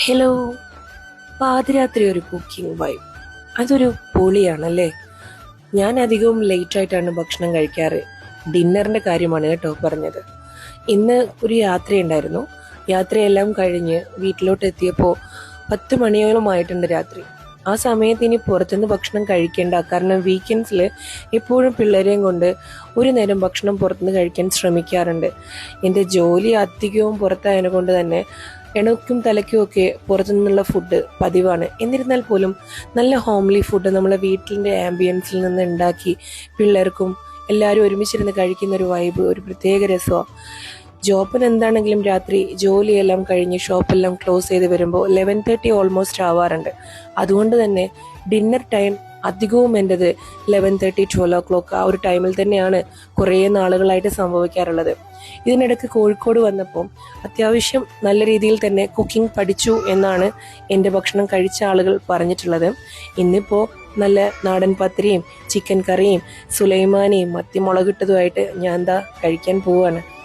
Hello പാതിരാത്രി ഒരു cooking vibe അതൊരു പൊളിയാണല്ലേ? ഞാൻ അധികവും ലേറ്റ് ആയിട്ടാണ് ഭക്ഷണം കഴിക്കാറ്. ഡിന്നറിന്റെ കാര്യമാണ് കേട്ടോ പറഞ്ഞത്. ഇന്ന് ഒരു യാത്രയുണ്ടായിരുന്നു. യാത്രയെല്ലാം കഴിഞ്ഞ് വീട്ടിലോട്ട് എത്തിയപ്പോൾ പത്ത് മണിയോളമായിട്ടുണ്ട് രാത്രി. ആ സമയത്ത് ഇനി പുറത്തുനിന്ന് ഭക്ഷണം കഴിക്കേണ്ട കാരണം വീക്കെൻഡ്സിൽ എപ്പോഴും പിള്ളേരെയും കൊണ്ട് ഒരു നേരം ഭക്ഷണം പുറത്തുനിന്ന് കഴിക്കാൻ ശ്രമിക്കാറുണ്ട്. എന്റെ ജോലി അധികവും പുറത്തായതിനെ കൊണ്ട് തന്നെ എണക്കും തലയ്ക്കും ഒക്കെ പുറത്തുനിന്നുള്ള ഫുഡ് പതിവാണ്. എന്നിരുന്നാൽ പോലും നല്ല ഹോംലി ഫുഡ് നമ്മളെ വീട്ടിന്റെ ആംബിയൻസിൽ നിന്ന് ഉണ്ടാക്കി പിള്ളേർക്കും എല്ലാവരും ഒരുമിച്ചിരുന്ന് കഴിക്കുന്ന ഒരു വൈബ് ഒരു പ്രത്യേക രസമാണ് ജോബിന് എന്താണെങ്കിലും രാത്രി ജോലിയെല്ലാം കഴിഞ്ഞ് ഷോപ്പെല്ലാം ക്ലോസ് ചെയ്ത് വരുമ്പോൾ ലെവൻ തേർട്ടി ഓൾമോസ്റ്റ് ആവാറുണ്ട്. അതുകൊണ്ട് തന്നെ ഡിന്നർ ടൈം അധികവും എന്റെത് eleven thirty twelve o'clock ആ ഒരു ടൈമിൽ തന്നെയാണ് കുറേ നാളുകളായിട്ട് സംഭവിക്കാറുള്ളത്. ഇതിനിടയ്ക്ക് കോഴിക്കോട് വന്നപ്പോൾ അത്യാവശ്യം നല്ല രീതിയിൽ തന്നെ കുക്കിംഗ് പഠിച്ചു എന്നാണ് എന്റെ ഭക്ഷണം കഴിച്ച ആളുകൾ പറഞ്ഞിട്ടുള്ളത്. ഇന്നിപ്പോൾ നല്ല നാടൻ പത്തിരിയും ചിക്കൻ കറിയും സുലൈമാനിയും മത്തി മുളകിട്ടതുമായിട്ട് ഞാൻ എന്താ കഴിക്കാൻ പോവാണ്.